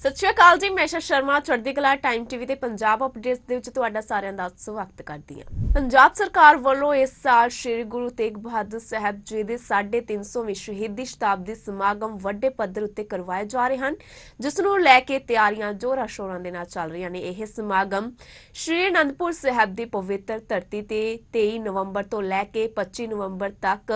ਸਤਿ ਸ਼੍ਰੀ ਅਕਾਲ ਜੀ, ਮੈਂ ਸ਼ਰਮਾ, ਚੜ੍ਹਦੀ ਕਲਾ ਟਾਈਮ ਟੀਵੀ ਤੇ ਪੰਜਾਬ ਅਪਡੇਟਸ ਦੇ ਵਿੱਚ ਤੁਹਾਡਾ ਸਾਰਿਆਂ ਦਾ ਸਵਾਗਤ ਕਰਦੀ ਹਾਂ। ਪੰਜਾਬ ਸਰਕਾਰ ਵੱਲੋਂ ਇਸ ਸਾਲ ਸ੍ਰੀ ਗੁਰੂ ਤੇਗ ਬਹਾਦਰ ਸਾਹਿਬ ਜੀ ਦੇ 350ਵੀਂ ਸ਼ਹੀਦੀ ਸ਼ਤਾਬਦੀ ਸਮਾਗਮ ਵੱਡੇ ਪੱਧਰ ਉੱਤੇ ਕਰਵਾਏ ਜਾ ਰਹੇ ਹਨ, ਜਿਸ ਨੂੰ ਲੈ ਕੇ ਤਿਆਰੀਆਂ ਜ਼ੋਰਾਂ ਸ਼ੋਰਾਂ ਦੇ ਨਾਲ ਚੱਲ ਰਹੀਆਂ ਨੇ। ਇਹ ਸਮਾਗਮ ਸ੍ਰੀ ਅਨੰਦਪੁਰ ਸਾਹਿਬ ਦੀ ਪਵਿੱਤਰ ਧਰਤੀ ਤੇ 23 ਨਵੰਬਰ ਤੋਂ ਲੈ ਕੇ 25 ਨਵੰਬਰ ਤੱਕ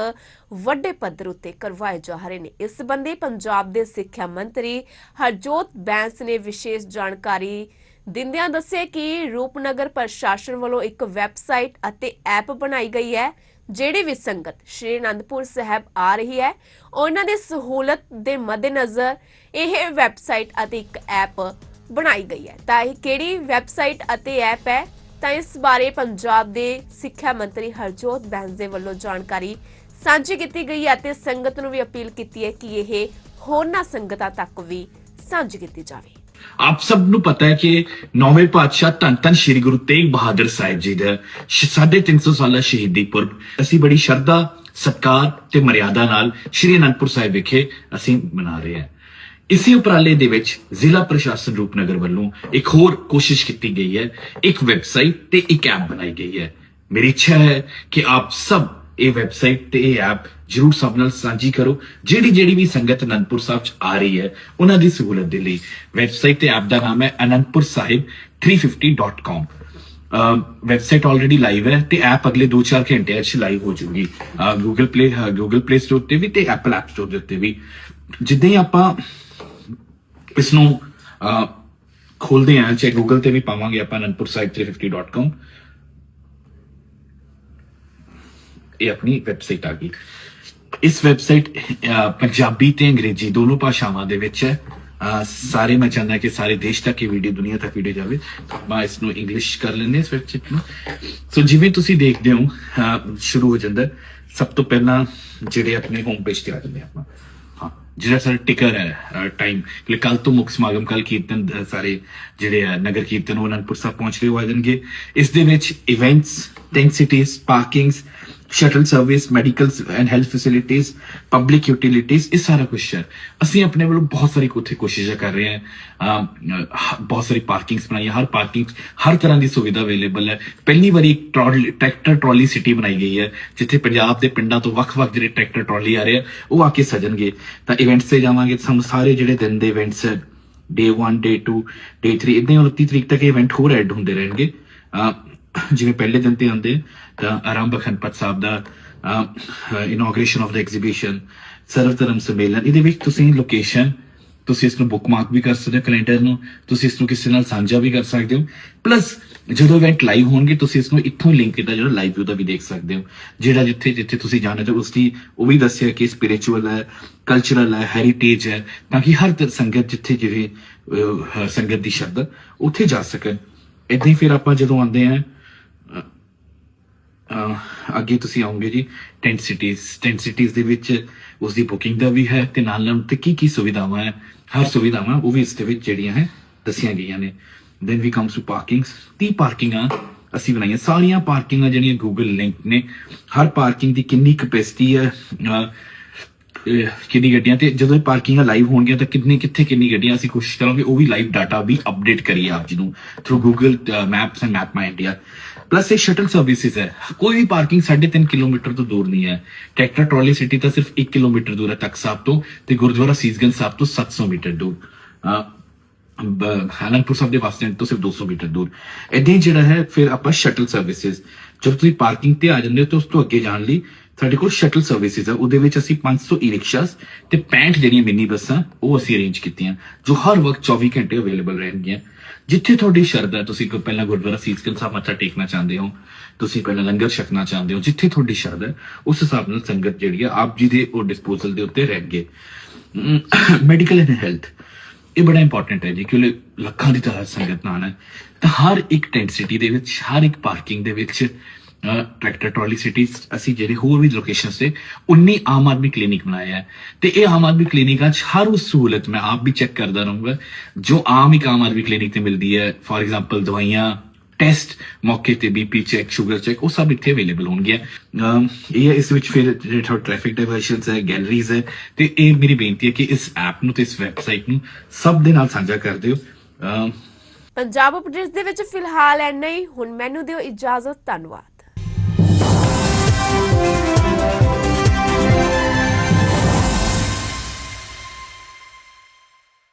ਵੱਡੇ ਪੱਧਰ ਉੱਤੇ ਕਰਵਾਏ ਜਾ ਰਹੇ ਨੇ। ਇਸ ਸੰਬੰਧੀ ਪੰਜਾਬ ਦੇ ਸਿੱਖਿਆ ਮੰਤਰੀ ਹਰਜੋਤ ਬੈਂਸ ਨੇ ਵਿਸ਼ੇਸ਼ ਜਾਣਕਾਰੀ ਦਿੰਦਿਆਂ ਦੱਸਿਆ ਕਿ ਰੂਪਨਗਰ ਪ੍ਰਸ਼ਾਸਨ ਵੱਲੋਂ ਇੱਕ ਵੈਬਸਾਈਟ ਅਤੇ ਐਪ ਬਣਾਈ ਗਈ ਹੈ, ਜਿਹੜੀ ਵੀ ਸੰਗਤ ਸ਼੍ਰੀ ਅਨੰਦਪੁਰ ਸਾਹਿਬ ਆ ਰਹੀ ਹੈ, ਉਹਨਾਂ ਦੀ ਸਹੂਲਤ ਦੇ ਮੱਦੇਨਜ਼ਰ ਇਹ ਵੈਬਸਾਈਟ ਅਤੇ ਇੱਕ ਐਪ ਬਣਾਈ ਗਈ ਹੈ। ਤਾਂ ਇਹ ਕਿਹੜੀ ਵੈਬਸਾਈਟ ਅਤੇ ਐਪ ਹੈ? ਤਾਂ ਇਸ ਬਾਰੇ ਪੰਜਾਬ ਦੇ ਸਿੱਖਿਆ ਮੰਤਰੀ ਹਰਜੋਤ ਬੈਂਸ ਦੇ ਵੱਲੋਂ ਜਾਣਕਾਰੀ ਸਾਂਝੀ ਕੀਤੀ ਗਈ ਹੈ ਅਤੇ ਸੰਗਤ ਨੂੰ ਵੀ ਅਪੀਲ ਕੀਤੀ ਹੈ ਕਿ ਇਹ ਹੋਰਨਾਂ ਸੰਗਤਾਂ ਤੱਕ ਵੀ ਸਾਂਝੀ ਕੀਤੀ ਜਾਵੇ। ਆਪ ਸਭ ਨੂੰ ਪਤਾ ਹੈ ਕਿ ਨੌਵੇਂ ਪਾਤਸ਼ਾਹ ਧੰਨ ਧੰਨ ਸ੍ਰੀ ਗੁਰੂ ਤੇਗ ਬਹਾਦਰ ਸਾਹਿਬ ਜੀ ਦਾ 350 ਸਾਲਾ ਸ਼ਹੀਦੀ ਪੁਰਬ। ਅਸੀਂ ਬੜੀ ਸ਼ਰਧਾ, ਸਤਕਾਰ ਤੇ ਮਰਿਆਦਾ ਨਾਲ ਸ੍ਰੀ ਅਨੰਦਪੁਰ ਸਾਹਿਬ ਵਿਖੇ ਅਸੀਂ ਮਨਾ ਰਹੇ ਹਾਂ। ਇਸੇ ਉਪਰਾਲੇ ਦੇ ਵਿੱਚ ਜ਼ਿਲ੍ਹਾ ਪ੍ਰਸ਼ਾਸਨ ਰੂਪਨਗਰ ਵੱਲੋਂ ਇੱਕ ਹੋਰ ਕੋਸ਼ਿਸ਼ ਕੀਤੀ ਗਈ ਹੈ। ਇੱਕ ਵੈਬਸਾਈਟ ਤੇ ਇੱਕ ਐਪ ਬਣਾਈ ਗਈ ਹੈ। ਮੇਰੀ ਇੱਛਾ ਹੈ ਕਿ ਆਪ ਸਭ ਇਹ ਵੈਬਸਾਈਟ ਤੇ ਇਹ ਐਪ ਜਰੂਰ ਸਭ ਨਾਲ ਸਾਂਝੀ ਕਰੋ। ਜਿਹੜੀ ਜਿਹੜੀ ਵੀ ਸੰਗਤ ਅਨੰਦਪੁਰ ਸਾਹਿਬ ਚ ਆ ਰਹੀ ਹੈ ਉਹਨਾਂ ਦੀ ਸਹੂਲਤ ਦੇ ਲਈ। ਵੈਬਸਾਈਟ ਤੇ ਐਪ ਦਾ ਨਾਮ ਹੈ anandpursahib350.com ਵੈਬਸਾਈਟ ਆਲਰੇਡੀ ਲਾਈਵ ਹੈ ਤੇ ਐਪ ਅਗਲੇ 2-4 ਘੰਟਿਆਂ ਵਿੱਚ ਲਾਈਵ ਹੋ ਜਾਊਗੀ Google Play Google Play Store ਤੇ ਵੀ ਤੇ ਐਪਲ ਐਪ ਸਟੋਰ ਦੇ ਉੱਤੇ ਵੀ। ਜਿੱਦਾਂ ਹੀ ਆਪਾਂ ਇਸ ਨੂੰ ਅਹ, ਖੋਲਦੇ ਹਾਂ ਚਾਹੇ ਗੂਗਲ ਤੇ ਵੀ ਪਾਵਾਂਗੇ ਆਪਾਂ anandpursahib350.com ਇਹ ਆਪਣੀ ਵੈਬਸਾਈਟ ਆ ਗਈ। ਇਸ ਵੈਬਸਾਈਟ ਪੰਜਾਬੀ ਤੇ ਅੰਗਰੇਜ਼ੀ ਦੋਨੋਂ ਭਾਸ਼ਾਵਾਂ ਦੇ ਵਿੱਚ ਹੈ ਸਾਰੇ ਮੈਂ ਚਾਹੁੰਦਾ ਕਿ ਸਾਰੇ ਦੇਸ਼ ਤੱਕ ਇਹ ਵੀਡੀਓ ਦੁਨੀਆ ਤੱਕ ਵੀਡੀਓ ਜਾਵੇ। ਮੈਂ ਇਸ ਨੂੰ ਇੰਗਲਿਸ਼ ਕਰ ਲੈਂਦੇ ਇਸ ਵੈਬਸਾਈਟ ਨੂੰ। ਸੋ ਜਿਵੇਂ ਤੁਸੀਂ ਦੇਖਦੇ ਹੋ ਸ਼ੁਰੂ ਹੋ ਜਾਂਦਾ। ਸਭ ਤੋਂ ਪਹਿਲਾਂ ਜਿਹੜੇ ਆਪਣੇ ਹੋਮ ਪੇਜ ਤੇ ਆ ਜਾਂਦੇ ਆਪਾਂ। ਹਾਂ, ਜਿਹੜਾ ਸਾਡਾ ਟਿਕਰ ਹੈ ਟਾਈਮ ਕਿ ਕੱਲ ਤੋਂ ਮੁੱਖ ਸਮਾਗਮ ਕੱਲ ਕੀਰਤਨ ਸਾਰੇ ਜਿਹੜੇ ਆ, ਨਗਰ ਕੀਰਤਨ, ਉਹ ਅਨੰਦਪੁਰ ਸਾਹਿਬ ਪਹੁੰਚ ਰਹੇ ਹੋ ਆ ਜਾਣਗੇ। ਇਸ ਦੇ ਵਿੱਚ events tent cities parkings shuttle service medical and health facilities public utilities ਇਹ ਸਾਰਾ ਕੁਝ ਹੈ ਅਸੀਂ ਆਪਣੇ ਵੱਲੋਂ ਬਹੁਤ ਸਾਰੀ ਉੱਥੇ ਕੋਸ਼ਿਸ਼ਾਂ ਕਰ ਰਹੇ ਹਾਂ ਬਹੁਤ ਸਾਰੀ ਪਾਰਕਿੰਗਸ ਬਣਾਈ ਹਰ ਪਾਰਕਿੰਗ ਹਰ ਤਰ੍ਹਾਂ ਦੀ ਸੁਵਿਧਾ ਅਵੇਲੇਬਲ ਹੈ ਪਹਿਲੀ ਵਾਰੀ ਇੱਕ ਟਰੈਕਟਰ ਟਰਾਲੀ ਸਿਟੀ ਬਣਾਈ ਗਈ ਹੈ ਜਿੱਥੇ ਪੰਜਾਬ ਦੇ ਪਿੰਡਾਂ ਤੋਂ ਵੱਖ-ਵੱਖ ਜਿਹੜੇ ਟਰੈਕਟਰ ਟਰਾਲੀ ਆ ਰਹੇ ਆ ਉਹ ਆ ਕੇ ਸਜਣਗੇ ਤਾਂ ਇਵੈਂਟਸ ਤੇ ਜਾਵਾਂਗੇ ਸਾਨੂੰ ਸਾਰੇ ਜਿਹੜੇ ਦਿਨ ਦੇ ਇਵੈਂਟਸ ਹੈ ਡੇ 1 ਡੇ 2 ਡੇ 3 ਇਦਾਂ 29 ਤਰੀਕ ਤੱਕ ਇਵੈਂਟ ਹੋਰ ਐਡ ਹੁੰਦੇ ਰਹਿਣਗੇ ਜਿਵੇਂ ਪਹਿਲੇ ਦਿਨ ਤੇ ਆਉਂਦੇ, ਤਾਂ ਆਰੰਭ ਖੰਡਪਤ ਸਾਹਿਬ ਦਾ ਇਨੋਗ੍ਰੇਸ਼ਨ ਆਫ ਦਾ ਐਗਜ਼ੀਬਿਸ਼ਨ ਸਰਵ ਧਰਮ ਸੰਮੇਲਨ, ਇਹਦੇ ਵਿੱਚ ਤੁਸੀਂ ਲੋਕੇਸ਼ਨ ਤੁਸੀਂ ਇਸ ਨੂੰ ਬੁੱਕਮਾਰਕ ਵੀ ਕਰ ਸਕਦੇ ਹੋ ਕੈਲੰਡਰ ਨੂੰ, ਤੁਸੀਂ ਇਸ ਨੂੰ ਕਿਸੇ ਨਾਲ ਸਾਂਝਾ ਵੀ ਕਰ ਸਕਦੇ ਹੋ ਪਲੱਸ ਜਦੋਂ ਇਵੈਂਟ ਲਾਈਵ ਹੋਣਗੇ, ਤੁਸੀਂ ਇਸ ਨੂੰ ਇੱਥੋਂ ਲਿੰਕ ਕੀਤਾ ਜਿਹੜਾ ਲਾਈਵ ਵਿਊ ਦਾ ਵੀ ਦੇਖ ਸਕਦੇ ਹੋ, ਜਿਹੜਾ ਜਿੱਥੇ ਜਿੱਥੇ ਤੁਸੀਂ ਜਾਣਾ ਚਾਹੋ ਉਸ ਦੀ ਉਹ ਵੀ ਦੱਸਿਆ ਕਿ ਸਪਿਰਚੁਅਲ ਹੈ ਕਲਚਰਲ ਹੈ ਹੈਰੀਟੇਜ ਹੈ, ਤਾਂ ਕਿ ਹਰ ਤ- ਸੰਗਤ ਜਿੱਥੇ ਜਿਵੇਂ ਸੰਗਤ ਦੀ ਸ਼ਬਦ ਉੱਥੇ ਜਾ ਸਕਣ। ਇਦਾਂ ਹੀ ਫਿਰ ਆਪਾਂ ਜਦੋਂ ਆਉਂਦੇ ਆ ਅੱਗੇ ਤੁਸੀਂ ਆਉਂਗੇ ਜੀ ਟੈਂਟ ਸਿਟੀਜ਼ ਟੈਂਟ ਸਿਟੀਜ਼ ਦੇ ਵਿੱਚ ਉਸ ਦੀ ਬੁਕਿੰਗ ਦਾ ਵੀ ਹੈ ਤੇ ਨਾਲ ਨਾਲ ਤੇ ਕੀ ਕੀ ਸੁਵਿਧਾਵਾਂ ਹੈ? ਹਰ ਸੁਵਿਧਾਵਾਂ ਉਹ ਵੀ ਇਸ ਦੇ ਵਿੱਚ ਜਿਹੜੀਆਂ ਹੈ, ਦੱਸੀਆਂ ਗਈਆਂ ਨੇ। Then we comes to parkings 30 ਪਾਰਕਿੰਗਾਂ ਅਸੀਂ ਬਣਾਈਆਂ। ਸਾਰੀਆਂ ਪਾਰਕਿੰਗਾਂ ਜਿਹੜੀਆਂ ਗੂਗਲ ਲਿੰਕ ਨੇ, ਹਰ ਪਾਰਕਿੰਗ ਦੀ ਕਿੰਨੀ ਕਪੈਸਿਟੀ ਹੈ ਕਿੰਨੀ ਗੱਡੀਆਂ ਤੇ ਜਦੋਂ ਇਹ ਪਾਰਕਿੰਗਾਂ ਲਾਈਵ ਹੋਣਗੀਆਂ ਤਾਂ ਕਿੰਨੇ ਕਿੱਥੇ ਕਿੰਨੀ ਗੱਡੀਆਂ ਅਸੀਂ ਕੋਸ਼ਿਸ਼ ਕਰਾਂਗੇ ਉਹ ਵੀ ਲਾਈਵ ਡਾਟਾ ਵੀ ਅਪਡੇਟ ਕਰੀਏ ਆਪ ਜੀ ਨੂੰ। Through Google Maps and Map My India plus ਇਹ ਸ਼ਟਲ ਸਰਵਿਸਿਜ਼ ਹੈ। ਕੋਈ ਵੀ ਪਾਰਕਿੰਗ 3.5 ਕਿਲੋਮੀਟਰ ਤੋਂ ਦੂਰ ਨਹੀਂ ਹੈ। ਟਰੈਕਟਰ ਟਰਾਲੀ ਸਿਟੀ ਤਾਂ ਸਿਰਫ 1 ਕਿਲੋਮੀਟਰ ਦੂਰ ਹੈ ਤਖਤ ਸਾਹਿਬ ਤੋਂ ਤੇ ਗੁਰਦੁਆਰਾ ਸੀਸਗੰਜ ਸਾਹਿਬ ਤੋਂ 700 ਮੀਟਰ ਦੂਰ। ਅਹ, ਸਾਹਿਬ ਦੇ ਬੱਸ ਸਟੈਂਡ ਤੋਂ ਸਿਰਫ 200 ਮੀਟਰ ਦੂਰ। ਇਦਾਂ ਹੀ ਜਿਹੜਾ ਹੈ ਫਿਰ ਆਪਾਂ ਸ਼ਟਲ ਸਰਵਿਸਿਜ਼ ਜਦੋਂ ਤੁਸੀਂ ਪਾਰਕਿੰਗ ਤੇ ਆ ਜਾਂਦੇ ਹੋ ਤਾਂ ਉਸ ਤੋਂ ਅੱਗੇ ਜਾਣ ਲਈ ਸਾਡੇ ਕੋਲ ਸ਼ਟਲ ਸਰਵਿਸਿਜ਼ ਹੈ ਉਹਦੇ ਵਿੱਚ ਅਸੀਂ 500 ਈ-ਰਿਕਸ਼ਾਸ ਤੇ 65 ਜਿਹੜੀਆਂ ਮਿੰਨੀ ਬੱਸਾਂ, ਉਹ ਅਸੀਂ ਅਰੇਂਜ ਕੀਤੀਆਂ, ਜੋ ਹਰ ਵਕਤ 24 ਘੰਟੇ ਅਵੇਲੇਬਲ ਰਹਿਣਗੀਆਂ। ਜਿੱਥੇ ਤੁਹਾਡੀ ਸ਼ਰਧਾ, ਤੁਸੀਂ ਕੋਈ ਪਹਿਲਾਂ ਗੁਰਦੁਆਰਾ ਸੀਸਗੰਜ ਸਾਹਿਬ ਮੱਥਾ ਟੇਕਣਾ ਚਾਹੁੰਦੇ ਹੋ, ਤੁਸੀਂ ਪਹਿਲਾਂ ਲੰਗਰ ਛਕਣਾ ਚਾਹੁੰਦੇ ਹੋ, ਜਿੱਥੇ ਤੁਹਾਡੀ ਸ਼ਰਧਾ, ਉਸ ਹਿਸਾਬ ਨਾਲ ਸੰਗਤ ਜਿਹੜੀ ਆ, ਆਪ ਜੀ ਦੇ ਉਹ ਡਿਸਪੋਜ਼ਲ ਦੇ ਉੱਤੇ ਰਹਿਣਗੇ ਮੈਡੀਕਲ ਐਂਡ ਹੈਲਥ ਇਹ ਬੜਾ ਇੰਪੋਰਟੈਂਟ ਹੈ ਜੀ, ਕਿਉਂਕਿ ਲੱਖਾਂ ਦੀ ਤਾਦਾਦ ਸੰਗਤ ਨਾਲ ਹੈ। ਤਾਂ ਹਰ ਇੱਕ ਟੈਂਟ ਸਿਟੀ ਦੇ ਵਿੱਚ, ਹਰ ਇੱਕ ਪਾਰਕਿੰਗ ਦੇ ਵਿੱਚ ਟਰੈਕਟਰ ਟਰਾਲੀ ਸਿਟੀਜ਼ ਅਸੀਂ ਜਿਹੜੇ ਹੋਰ ਵੀ ਲੋਕੇਸ਼ਨਸ ਤੇ 19 ਆਮ ਆਦਮੀ ਕਲੀਨਿਕ ਬਣਾਇਆ ਹੈ ਤੇ ਇਹ ਆਮ ਆਦਮੀ ਕਲੀਨਿਕਾਂ 'ਚ ਹਰ ਉਸ ਸਹੂਲਤ ਮੈਂ ਆਪ ਵੀ ਚੈੱਕ ਕਰਦਾ ਰਹੂੰਗਾ, ਜੋ ਆਮ ਇੱਕ ਆਮ ਆਦਮੀ ਕਲੀਨਿਕ ਤੇ ਮਿਲਦੀ ਹੈ। ਫੋਰ ਐਗਜ਼ਾਮਪਲ ਦਵਾਈਆਂ ਟੈਸਟ ਮੌਕੇ ਤੇ ਬੀਪੀ ਚੈੱਕ ਸ਼ੂਗਰ ਚੈੱਕ ਉਹ ਸਭ ਇੱਥੇ ਅਵੇਲੇਬਲ ਹੋਣਗੇ ਇਹ ਇਸ ਵਿੱਚ ਫਿਰ ਜਿਹੜੇ ਟ੍ਰੈਫਿਕ ਡਾਇਵਰਸ਼ਨਸ ਹੈ ਗੈਲਰੀਜ਼ ਹੈ, ਤੇ ਇਹ ਮੇਰੀ ਬੇਨਤੀ ਹੈ ਕਿ ਇਸ ਐਪ ਨੂੰ ਤੇ ਇਸ ਵੈਬਸਾਈਟ ਨੂੰ ਸਭ ਦੇ ਨਾਲ ਸਾਂਝਾ ਕਰ ਦਿਓ। ਪੰਜਾਬ ਅਪਡੇਟਸ ਦੇ ਵਿੱਚ ਫਿਲਹਾਲ ਐਨਾ ਹੀ। ਹੁਣ ਮੈਨੂੰ ਦਿਓ ਇਜਾਜ਼ਤ। ਧੰਨਵਾਦ। Thank you.